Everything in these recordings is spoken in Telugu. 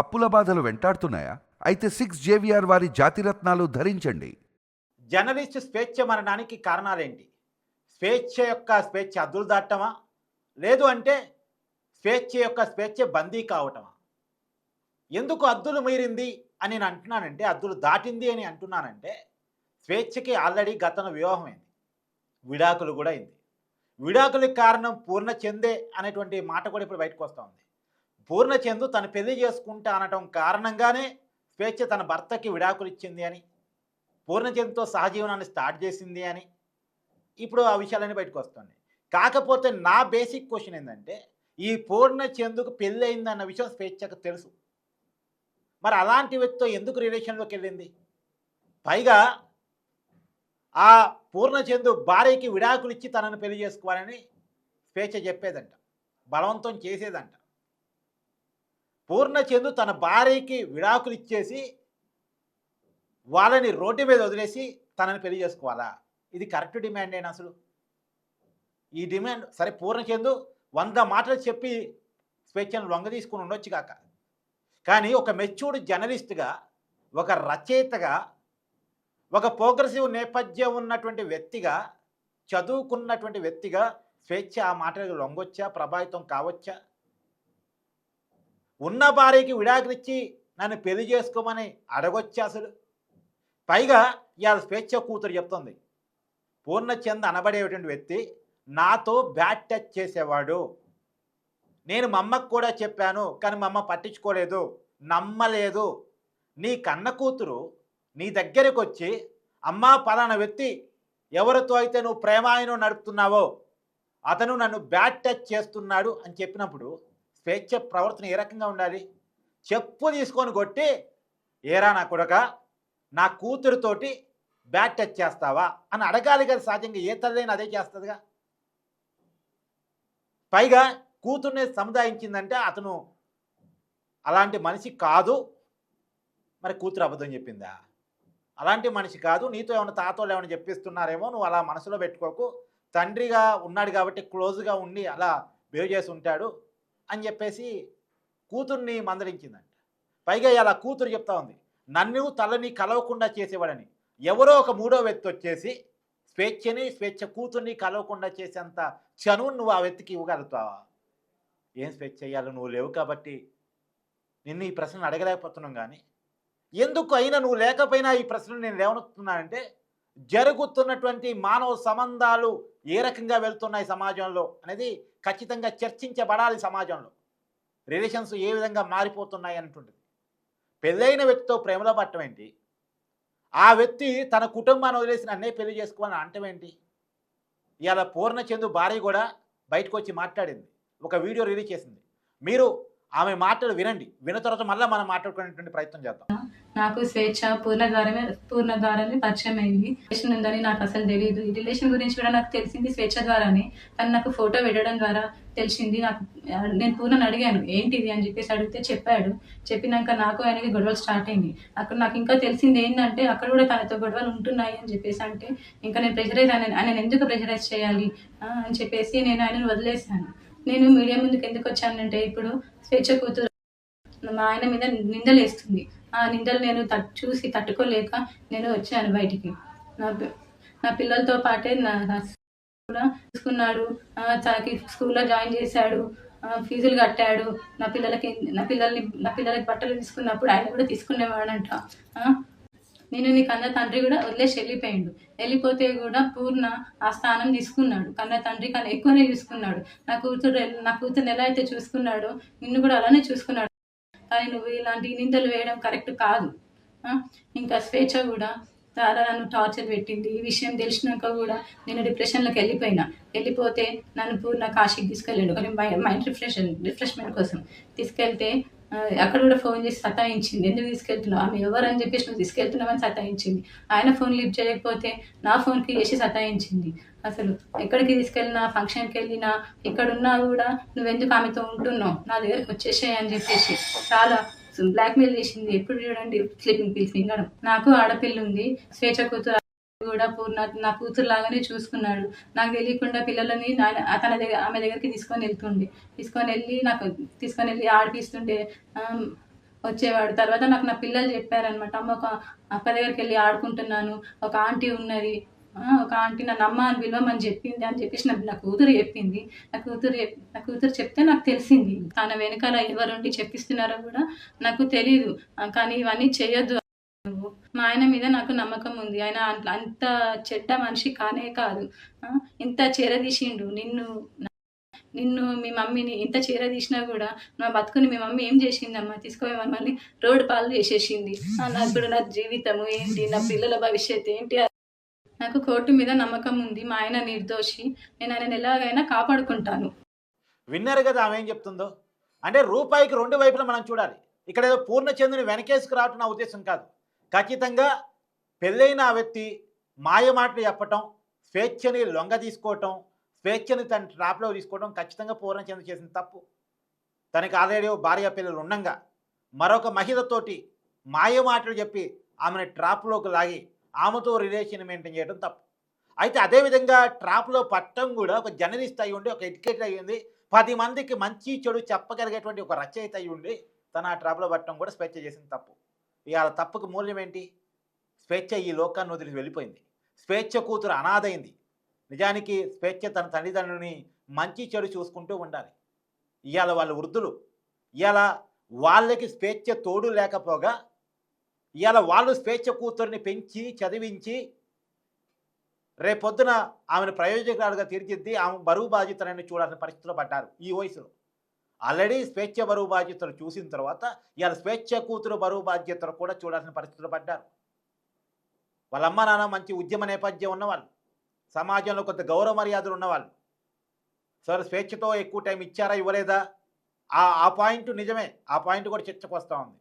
అప్పుల బాధలు వెంటాడుతున్నాయా? అయితే సిక్స్ జేవిఆర్ వారి జాతిరత్నాలు ధరించండి. జర్నలిస్ట్ స్వేచ్ఛ మరణానికి కారణాలేంటి? స్వేచ్ఛ యొక్క స్వేచ్ఛ అద్దులు దాటమా లేదు అంటే స్వేచ్ఛ యొక్క స్వేచ్ఛ బందీ కావటమా? ఎందుకు అద్దులు మీరింది అని నేను అంటున్నానంటే అద్దులు దాటింది అని అంటున్నానంటే స్వేచ్ఛకి ఆల్రెడీ గతంలో వివాహం అయింది విడాకులు కూడా అయింది. విడాకులకి కారణం పూర్ణ చెందే అనేటువంటి మాట కూడా ఇప్పుడు బయటకు వస్తూ ఉంది. పూర్ణచందు తను పెళ్ళి చేసుకుంటా అనటం కారణంగానే స్వేచ్ఛ తన భర్తకి విడాకులు ఇచ్చింది అని పూర్ణచందుతో సహజీవనాన్ని స్టార్ట్ చేసింది అని ఇప్పుడు ఆ విషయాలన్నీ బయటకు వస్తుంది కాకపోతే నా బేసిక్ క్వశ్చన్ ఏంటంటే ఈ పూర్ణచందుకు పెళ్ళి అయింది అన్న విషయం స్వేచ్ఛకు తెలుసు. మరి అలాంటి వ్యక్తితో ఎందుకు రిలేషన్లోకి వెళ్ళింది? పైగా ఆ పూర్ణచందు భార్యకి విడాకులు ఇచ్చి తనను పెళ్ళి చేసుకోవాలని స్వేచ్ఛ చెప్పేదంట బలవంతం చేసేదంట. పూర్ణచందు తన భార్యకి విడాకులు ఇచ్చేసి వాళ్ళని రోడ్డు మీద వదిలేసి తనని పెళ్ళి చేసుకోవాలా? ఇది కరెక్ట్ డిమాండ్ అయినా అసలు? ఈ డిమాండ్ సరే పూర్ణచందు వంద మాటలు చెప్పి స్వేచ్ఛను లొంగ తీసుకుని ఉండొచ్చు కాక. కానీ ఒక మెచ్యూర్డ్ జర్నలిస్ట్గా ఒక రచయితగా ఒక ప్రోగ్రెసివ్ నేపథ్యం ఉన్నటువంటి వ్యక్తిగా చదువుకున్నటువంటి వ్యక్తిగా స్వేచ్ఛ ఆ మాటలకు లొంగొచ్చా? ప్రభావితం కావచ్చా? ఉన్న భార్యకి విడాకులిచ్చి నన్ను పెళ్ళి చేసుకోమని అడగొచ్చా అసలు? పైగా ఇవాళ స్వేచ్ఛ కూతురు చెప్తుంది. పూర్ణచంద్ అనబడేటువంటి వ్యక్తి నాతో బ్యాట్ టచ్ చేసేవాడు. నేను మా అమ్మకు కూడా చెప్పాను కానీ మా అమ్మ పట్టించుకోలేదు నమ్మలేదు. నీ కన్న కూతురు నీ దగ్గరకు వచ్చి అమ్మా పలానా వ్యక్తి ఎవరితో అయితే నువ్వు ప్రేమాయణం నడుపుతున్నావో అతను నన్ను బ్యాట్ టచ్ చేస్తున్నాడు అని చెప్పినప్పుడు స్వేచ్ఛ ప్రవర్తన ఏ రకంగా ఉండాలి? చెప్పు తీసుకొని కొట్టి ఏరా నా కొడక నా కూతురుతోటి బ్యాట్ టచ్ చేస్తావా? అని అడగాలి కదా సహజంగా ఏ తల్లైనా అదే చేస్తుందిగా. పైగా కూతుర్ని సముదాయించిందంటే అతను అలాంటి మనిషి కాదు. మరి కూతురు అబద్ధం చెప్పిందా? అలాంటి మనిషి కాదు. నీతో ఏమైనా తాతోళ్ళు ఏమైనా చెప్పిస్తున్నారేమో నువ్వు అలా మనసులో పెట్టుకోకు. తండ్రిగా ఉన్నాడు కాబట్టి క్లోజ్గా ఉండి అలా బిహేవ్ చేసి ఉంటాడు. అని చెప్పేసి కూతుర్ని మందలించిందంట. పైగా ఇలా కూతురు చెప్తా ఉంది నన్ను తలని కలవకుండా చేసేవాడని. ఎవరో ఒక మూడో వ్యక్తి వచ్చేసి స్వేచ్ఛని స్వేచ్ఛ కూతుర్ని కలవకుండా చేసేంత చనువు నువ్వు ఆ వ్యక్తికి ఇవ్వగలుగుతావా? ఏం స్వేచ్ఛ అయ్యాలో నువ్వు లేవు కాబట్టి నిన్ను ఈ ప్రశ్నను అడగలేకపోతున్నాం కానీ. ఎందుకు అయినా నువ్వు లేకపోయినా ఈ ప్రశ్నను నేను లేవనెత్తున్నానంటే జరుగుతున్నటువంటి మానవ సంబంధాలు ఏ రకంగా వెళ్తున్నాయి సమాజంలో అనేది ఖచ్చితంగా చర్చించబడాలి సమాజంలో. రిలేషన్స్ ఏ విధంగా మారిపోతున్నాయి అంటుంటుంది. పెళ్ళైన వ్యక్తితో ప్రేమలో పట్టడం ఏంటి? ఆ వ్యక్తి తన కుటుంబాన్ని వదిలేసి నన్నే పెళ్ళి చేసుకోవాలని అంటం ఏంటి? ఇవాళ పూర్ణచందు భార్య కూడా బయటకు వచ్చి మాట్లాడింది. ఒక వీడియో రిలీజ్ చేసింది. మీరు ఆమె మాటలు వినండి. విన్న తర్వాత మళ్ళీ మనం మాట్లాడుకునేటువంటి ప్రయత్నం చేద్దాం. నాకు స్వేచ్ఛ పూర్ణ ద్వారమే పూర్ణ ద్వారానే పరిచయం అయింది రిలేషన్ ఉందని నాకు అసలు తెలియదు ఈ రిలేషన్ గురించి కూడా నాకు తెలిసింది స్వేచ్ఛ ద్వారానే. తను నాకు ఫోటో పెట్టడం ద్వారా తెలిసింది. నాకు నేను పూర్ణని అడిగాను ఏంటిది? అని చెప్పేసి అడిగితే చెప్పాడు. చెప్పినాక నాకు ఆయనకి గొడవలు స్టార్ట్ అయింది అక్కడ నాకు ఇంకా తెలిసింది ఏంటంటే అక్కడ కూడా తనతో గొడవలు ఉంటున్నాయి అని చెప్పేసి అంటే ఇంకా నేను ప్రెషరైజ్ ఆయన ఆయన ఎందుకు ప్రెషరైజ్ చేయాలి? అని చెప్పేసి నేను ఆయనను వదిలేశాను నేను మీడియా ముందుకు ఎందుకు వచ్చానంటే ఇప్పుడు స్వేచ్ఛ కూతురు మా ఆయన మీద నిందలు వేస్తుంది ఆ నిందలు నేను తట్ చూసి తట్టుకోలేక నేను వచ్చాను బయటికి. నా నా పిల్లలతో పాటే నా కూడా చూసుకున్నాడు తాకి తనకి స్కూల్లో జాయిన్ చేశాడు ఫీజులు కట్టాడు. నా పిల్లలకి నా పిల్లల్ని నా పిల్లలకి బట్టలు తీసుకున్నప్పుడు ఆయన కూడా తీసుకునేవాడంట. నేను నీ కన్న తండ్రి కూడా వదిలేసి వెళ్ళిపోయిండు. వెళ్ళిపోతే కూడా పూర్ణ ఆ స్థానం తీసుకున్నాడు. కన్న తండ్రి కన్నా ఎక్కువనే చూసుకున్నాడు. నా కూతురు నా కూతురుని ఎలా అయితే చూసుకున్నాడో నిన్ను కూడా అలానే చూసుకున్నాడు. కానీ నువ్వు ఇలాంటి నిందలు వేయడం కరెక్ట్ కాదు. ఇంకా స్వేచ్ఛ కూడా చాలా నన్ను టార్చర్ పెట్టింది. ఈ విషయం తెలిసినాక కూడా నేను డిప్రెషన్లోకి వెళ్ళిపోయినా. వెళ్ళిపోతే నన్ను పూర్ణ కాశీకి తీసుకెళ్ళాడు. కానీ మైండ్ రిఫ్రెష్ రిఫ్రెష్మెంట్ కోసం తీసుకెళ్తే అక్కడ కూడా ఫోన్ చేసి సతాయించింది. ఎందుకు తీసుకెళ్తున్నావు? ఆమె ఎవరని చెప్పేసి నువ్వు తీసుకెళ్తున్నావని సతాయించింది. ఆయన ఫోన్ లిఫ్ట్ చేయకపోతే నా ఫోన్కి చేసి సతాయించింది. అసలు ఎక్కడికి తీసుకెళ్ళినా ఫంక్షన్కి వెళ్ళినా ఎక్కడున్నా కూడా నువ్వెందుకు ఆమెతో ఉంటున్నావు? నా దగ్గరికి వచ్చేసాయి అని చెప్పేసి చాలా బ్లాక్మెయిల్ చేసింది. ఎప్పుడు చూడండి స్లీపింగ్ పిల్స్ మింగడం. నాకు ఆడపిల్ల ఉంది స్వేచ్ఛ కూతురు కూడా నా కూతురు లాగానే చూసుకున్నాడు. నాకు తెలియకుండా పిల్లలని నా- తన దగ్గర ఆమె దగ్గరికి తీసుకొని వెళ్తుండే. తీసుకొని వెళ్ళి నాకు తీసుకొని వెళ్ళి ఆడిపిస్తుండే వచ్చేవాడు. తర్వాత నాకు నా పిల్లలు చెప్పారనమాట అమ్మ ఒక అక్క దగ్గరికి వెళ్ళి ఆడుకుంటున్నాను. ఒక ఆంటీ ఉన్నది. ఒక ఆంటీ నన్ను అమ్మ అని పిలవమని చెప్పింది అని చెప్పేసి నా కూతురు చెప్పింది. నా కూతురు నా కూతురు చెప్తే నాకు తెలిసింది. తన వెనకాల ఎవరుండి చెప్పిస్తున్నారో కూడా నాకు తెలియదు కానీ ఇవన్నీ చేయొద్దు నువ్వు. మా ఆయన మీద నాకు నమ్మకం ఉంది. ఆయన అంత అంత చెడ్డ మనిషి కానే కాదు. ఇంత చేరదీసిండు నిన్ను నిన్ను మీ మమ్మీని ఇంత చేరదీసినా కూడా నా బతుకుని మీ మమ్మీ ఏం చేసిందమ్మా? తీసుకొని మమ్మల్ని రోడ్డు పాలు చేసేసింది. నాకు నా నా జీవితము ఏంటి? నా పిల్లల భవిష్యత్తు ఏంటి? నాకు కోర్టు మీద నమ్మకం ఉంది. మా ఆయన నిర్దోషి. నేను ఆయన ఎలాగైనా కాపాడుకుంటాను. విన్నారు కదా ఆమె ఏం చెప్తుందో? అంటే రూపాయికి రెండు వైపులా మనం చూడాలి. ఇక్కడ ఏదో పూర్ణచంద్రుని వెనకేసుకు రావటం నా ఉద్దేశం కాదు. ఖచ్చితంగా పెళ్ళైన ఆ వ్యక్తి మాయమాటలు చెప్పటం స్వేచ్ఛని లొంగ తీసుకోవటం స్వేచ్ఛని తన ట్రాప్లో తీసుకోవడం ఖచ్చితంగా పూర్ణచంద్ర చేసిన తప్పు. తనకి ఆల్రెడీ భార్య పిల్లలు ఉండంగా మరొక మహిళతోటి మాయమాటలు చెప్పి ఆమెను ట్రాప్లోకి లాగి ఆమెతో రిలేషన్ మెయింటైన్ చేయడం తప్పు. అయితే అదేవిధంగా ట్రాప్లో పట్టం కూడా ఒక జర్నలిస్ట్ అయి ఉండి ఒక ఎడ్యుకేటర్ అయ్యింది పది మందికి మంచి చెడు చెప్పగలిగేటువంటి ఒక రచయిత అయి ఉండి తన ఆ ట్రాప్లో పట్టడం కూడా స్వేచ్ఛ చేసింది తప్పు. ఇవాళ తప్పుకు మూల్యం ఏంటి? స్వేచ్ఛ ఈ లోకాన్ని వదిలి వెళ్ళిపోయింది. స్వేచ్ఛ కూతురు అనాథైంది. నిజానికి స్వేచ్ఛ తన తల్లిదండ్రులని మంచి చెడు చూసుకుంటూ ఉండాలి. ఇవాళ వాళ్ళు వృద్ధులు. ఇవాళ వాళ్ళకి స్వేచ్ఛ తోడు లేకపోగా ఇవాళ వాళ్ళు స్వేచ్ఛ కూతుర్ని పెంచి చదివించి రేపొద్దున ఆమెను ప్రయోజకురాలుగా తీర్చిద్ది. ఆమె బరువు బాధ్యతలను చూడాల్సిన పరిస్థితిలో పడ్డారు ఈ వయసులో. ఆల్రెడీ స్వేచ్ఛ బరువు బాధ్యతలు చూసిన తర్వాత ఇవాళ స్వేచ్ఛ కూతురు బరువు బాధ్యతలు కూడా చూడాల్సిన పరిస్థితులు పడ్డారు. వాళ్ళమ్మ నాన్న మంచి ఉద్యమ నేపథ్యం ఉన్నవాళ్ళు. సమాజంలో కొంత గౌరవ మర్యాదలు ఉన్నవాళ్ళు. సరే స్వేచ్ఛతో ఎక్కువ టైం ఇచ్చారా ఇవ్వలేదా? ఆ ఆ పాయింట్ నిజమే. ఆ పాయింట్ కూడా చర్చకు వస్తూ ఉంది.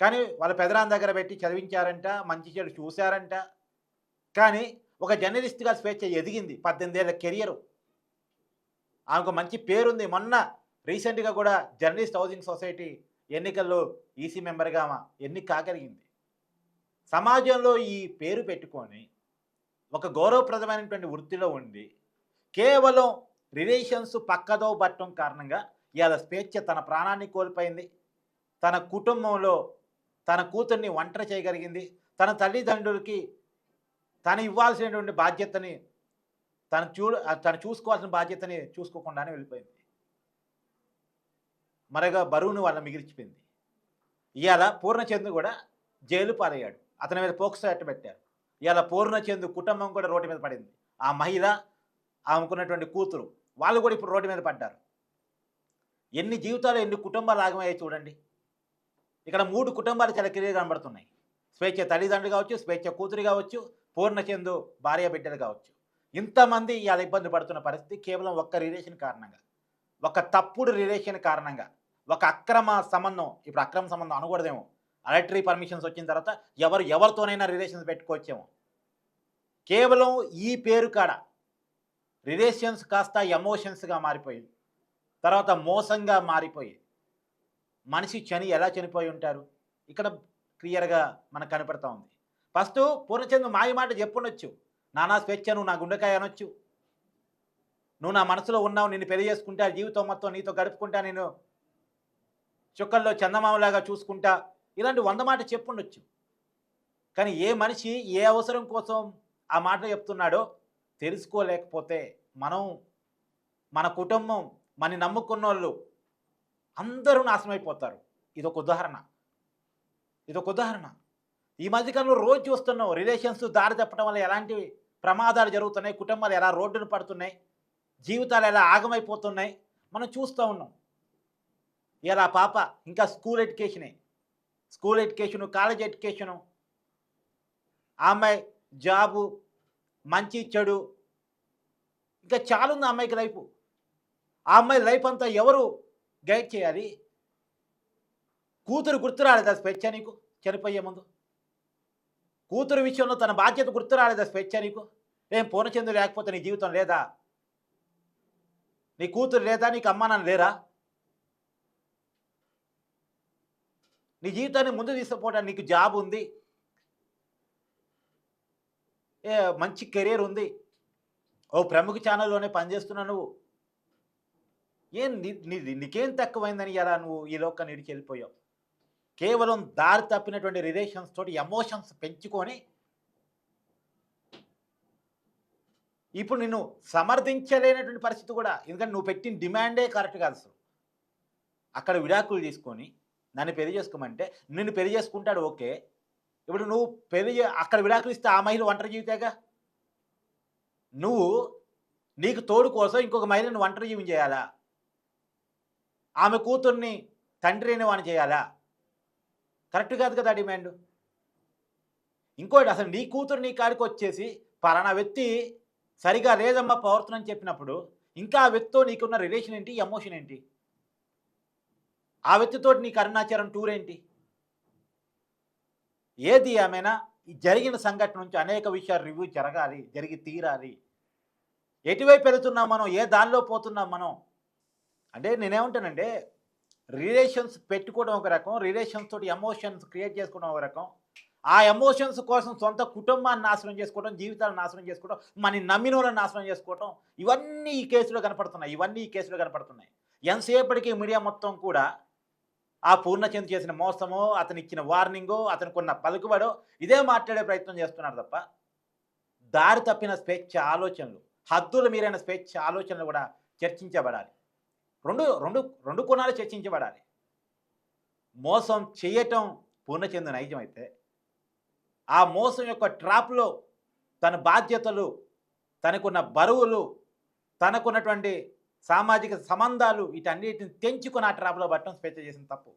కానీ వాళ్ళ పెదరాన్ దగ్గర పెట్టి చదివించారంట మంచి చెడు చూశారంట. కానీ ఒక జర్నలిస్ట్గా స్వేచ్ఛ ఎదిగింది పద్దెనిమిది ఏళ్ళ కెరియరు. ఆమెకు మంచి పేరుంది. మొన్న రీసెంట్గా కూడా జర్నలిస్ట్ హౌసింగ్ సొసైటీ ఎన్నికల్లో ఈసీ మెంబర్గా ఆమె ఎన్నిక కాగలిగింది. సమాజంలో ఈ పేరు పెట్టుకొని ఒక గౌరవప్రదమైనటువంటి వృత్తిలో ఉండి కేవలం రిలేషన్స్ పక్కదో పట్టడం కారణంగా ఇవాళ స్వేచ్ఛ తన ప్రాణాన్ని కోల్పోయింది. తన కుటుంబంలో తన కూతుర్ని ఒంటరి చేయగలిగింది. తన తల్లిదండ్రులకి తను ఇవ్వాల్సినటువంటి బాధ్యతని తను చూడు తను చూసుకోవాల్సిన బాధ్యతని చూసుకోకుండానే వెళ్ళిపోయింది. మరగా బరువును వాళ్ళ మిగిలిచిపోయింది. ఇవాళ పూర్ణచంద్ర కూడా జైలు పాలయ్యాడు. అతని మీద పోక్సో ఎట్ట పెట్టారు. ఇవాళ పూర్ణచంద్ర కుటుంబం కూడా రోడ్డు మీద పడింది. ఆ మహిళ ఆమెకున్నటువంటి కూతురు వాళ్ళు కూడా ఇప్పుడు రోడ్డు మీద పడ్డారు. ఎన్ని జీవితాలు ఎన్ని కుటుంబాలు ఆగమయ్యాయి చూడండి. ఇక్కడ మూడు కుటుంబాలు చాలా క్లియర్ కనబడుతున్నాయి. స్వేచ్ఛ తల్లిదండ్రులు కావచ్చు స్వేచ్ఛ కూతురు కావచ్చు పూర్ణచందు భార్య బిడ్డలు కావచ్చు. ఇంతమంది ఇవాళ ఇబ్బంది పడుతున్న పరిస్థితి కేవలం ఒక్క రిలేషన్ కారణంగా ఒక తప్పుడు రిలేషన్ కారణంగా ఒక అక్రమ సంబంధం ఇప్పుడు అక్రమ సంబంధం అనకూడదేమో. అలటరీ పర్మిషన్స్ వచ్చిన తర్వాత ఎవరు ఎవరితోనైనా రిలేషన్స్ పెట్టుకోవచ్చేమో. కేవలం ఈ పేరు కాడ రిలేషన్స్ కాస్త ఎమోషన్స్గా మారిపోయి తర్వాత మోసంగా మారిపోయి మనిషి చని ఎలా చనిపోయి ఉంటారు? ఇక్కడ క్లియర్గా మనకు కనపడతా ఉంది. ఫస్ట్ పూర్ణచంద్ర మాయ మాట చెప్పుండొచ్చు. నానా స్వేచ్ఛ నువ్వు నా గుండెకాయ అనొచ్చు నువ్వు నా మనసులో ఉన్నావు నిన్ను పెళ్ళి చేసుకుంటా జీవితం మొత్తం నీతో గడుపుకుంటా నేను చుక్కల్లో చందమామలాగా చూసుకుంటా. ఇలాంటి వంద మాట చెప్పుండొచ్చు. కానీ ఏ మనిషి ఏ అవసరం కోసం ఆ మాట చెప్తున్నాడో తెలుసుకోలేకపోతే మనం మన కుటుంబం మన నమ్ముకున్న వాళ్ళు అందరూ నాశనమైపోతారు. ఇదొక ఉదాహరణ. ఇదొక ఉదాహరణ. ఈ మధ్యకాలంలో రోజు చూస్తున్నాం రిలేషన్స్ దారి తప్పడం వల్ల ఎలాంటివి ప్రమాదాలు జరుగుతున్నాయి కుటుంబాలు ఎలా రోడ్డును పడుతున్నాయి జీవితాలు ఎలా ఆగమైపోతున్నాయి మనం చూస్తూ ఉన్నాం. ఇలా పాప ఇంకా స్కూల్ ఎడ్యుకేషనే స్కూల్ ఎడ్యుకేషను కాలేజ్ ఎడ్యుకేషను ఆ అమ్మాయి జాబు మంచి చెడు ఇంకా చాలా ఉంది అమ్మాయికి లైఫ్. ఆ అమ్మాయి లైఫ్ అంతా ఎవరు గైడ్ చేయాలి? కూతురు గుర్తు రాలేదా స్వేచ్ఛ నీకు? చనిపోయే ముందు. కూతురు విషయంలో తన బాధ్యత గుర్తు రాలేదా స్వేచ్ఛ నీకు? ఏం పూర్ణచంద్రు లేకపోతే నీ జీవితం లేదా? నీ కూతురు లేదా? నీకు అమ్మానాన్న లేరా? నీ జీవితాన్ని ముందు తీసుకుపోవడానికి నీకు జాబ్ ఉంది. ఏ మంచి కెరీర్ ఉంది. ఓ ప్రముఖ ఛానల్లోనే పనిచేస్తున్నావు నువ్వు. ఏం నీ- నీకేం తక్కువైందని ఎలా నువ్వు ఈ లోకాన్ని ఇడిచి వెళ్ళిపోయావు? కేవలం దారి తప్పినటువంటి రిలేషన్స్ తోటి ఎమోషన్స్ పెంచుకొని ఇప్పుడు నిన్ను సమర్థించలేనటువంటి పరిస్థితి కూడా ఎందుకంటే నువ్వు పెట్టిన డిమాండే కరెక్ట్ కాదు అసలు. అక్కడ విడాకులు తీసుకొని నన్ను పెళ్ళి చేసుకోమంటే నిన్ను పెళ్ళి చేసుకుంటాడు ఓకే. ఇప్పుడు నువ్వు పెళ్ళి అక్కడ విడాకులు ఇస్తే ఆ మహిళ ఒంటరి జీవితేగా? నువ్వు నీకు తోడు కోసం ఇంకొక మహిళను ఒంటరి జీవం చేయాలా? ఆమె కూతుర్ని తండ్రి అయిన వాడిని చేయాలా? కరెక్ట్ కాదు కదా డిమాండ్. ఇంకోటి అసలు నీ కూతురు నీ కాడికి వచ్చేసి పలానా వ్యక్తి సరిగా లేదమ్మా ప్రవర్తన అని చెప్పినప్పుడు ఇంకా ఆ వ్యక్తితో నీకున్న రిలేషన్ ఏంటి? ఎమోషన్ ఏంటి? ఆ వ్యక్తితో నీ కరుణాచారం టూర్ ఏంటి? ఏది ఏమైనా ఈ జరిగిన సంఘటన నుంచి అనేక విషయాలు రివ్యూ జరగాలి జరిగి తీరాలి. ఎటువైపు వెళుతున్నాం మనం? ఏ దానిలో పోతున్నాం మనం? అంటే నేనేమంటానంటే రిలేషన్స్ పెట్టుకోవడం ఒక రకం రిలేషన్స్ తోటి ఎమోషన్స్ క్రియేట్ చేసుకోవడం ఒక రకం. ఆ ఎమోషన్స్ కోసం సొంత కుటుంబాన్ని నాశనం చేసుకోవడం జీవితాలను నాశనం చేసుకోవడం మన నమ్మిన నాశనం చేసుకోవడం ఇవన్నీ ఈ కేసులో కనపడుతున్నాయి. ఇవన్నీ ఈ కేసులో కనపడుతున్నాయి. ఎంతసేపటికి మీడియా మొత్తం కూడా ఆ పూర్ణచంద్ చేసిన మోసమో అతను ఇచ్చిన వార్నింగో అతనికి ఉన్న పలుకుబడో ఇదే మాట్లాడే ప్రయత్నం చేస్తున్నారు తప్ప దారి తప్పిన స్వేచ్ఛ ఆలోచనలు హద్దుల మీరైన స్వేచ్ఛ ఆలోచనలు కూడా చర్చించబడాలి. రెండు రెండు రెండు కోణాలు చర్చించబడాలి. మోసం చేయటం పూర్ణచంద్ర నైజం అయితే ఆ మోసం యొక్క ట్రాప్లో తన బాధ్యతలు తనకున్న బరువులు తనకున్నటువంటి సామాజిక సంబంధాలు వీటన్నిటిని తెంచుకొని ఆ ట్రాప్లో పట్టడం స్వేచ్ఛ చేసిన తప్పు.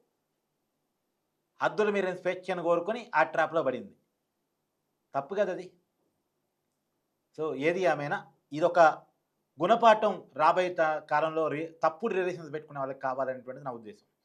హద్దులు మీరైన స్వేచ్ఛను కోరుకొని ఆ ట్రాప్లో పడింది. తప్పు కదా అది? సో ఏది ఆమెనా ఇదొక గుణపాఠం రాబోయే త- కాలంలో రి తప్పుడు రిలేషన్స్ పెట్టుకునే వాళ్ళకి కావాలనేటువంటిది నా ఉద్దేశం.